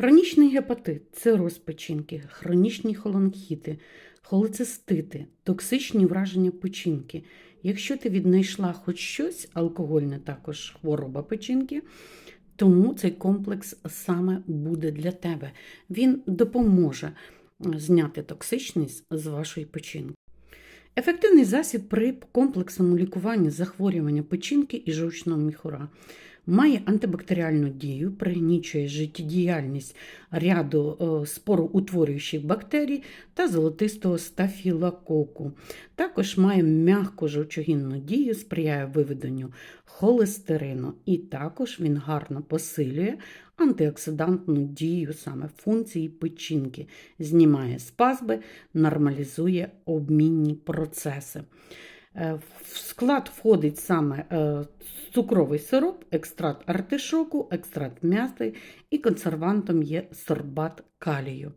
Хронічний гепатит цироз печінки, хронічні холонхіти, холецистити, токсичні враження печінки. Якщо ти віднайшла хоч щось, алкогольне також хвороба печінки, тому цей комплекс саме буде для тебе. Він допоможе зняти токсичність з вашої печінки. Ефективний засіб при комплексному лікуванні захворювання печінки і жовчного міхура. Має антибактеріальну дію, пригнічує життєдіяльність ряду е, спороутворюючих бактерій та золотистого стафілококу. Також має м'яку жовчогінну дію, сприяє виведенню холестерину, і також він гарно посилює антиоксидантну дію саме функції печінки, знімає спазми, нормалізує обмінні процеси. Склад входить саме е, цукровий сироп, екстракт артишоку, екстракт м'яти і консервантом є сорбат калію.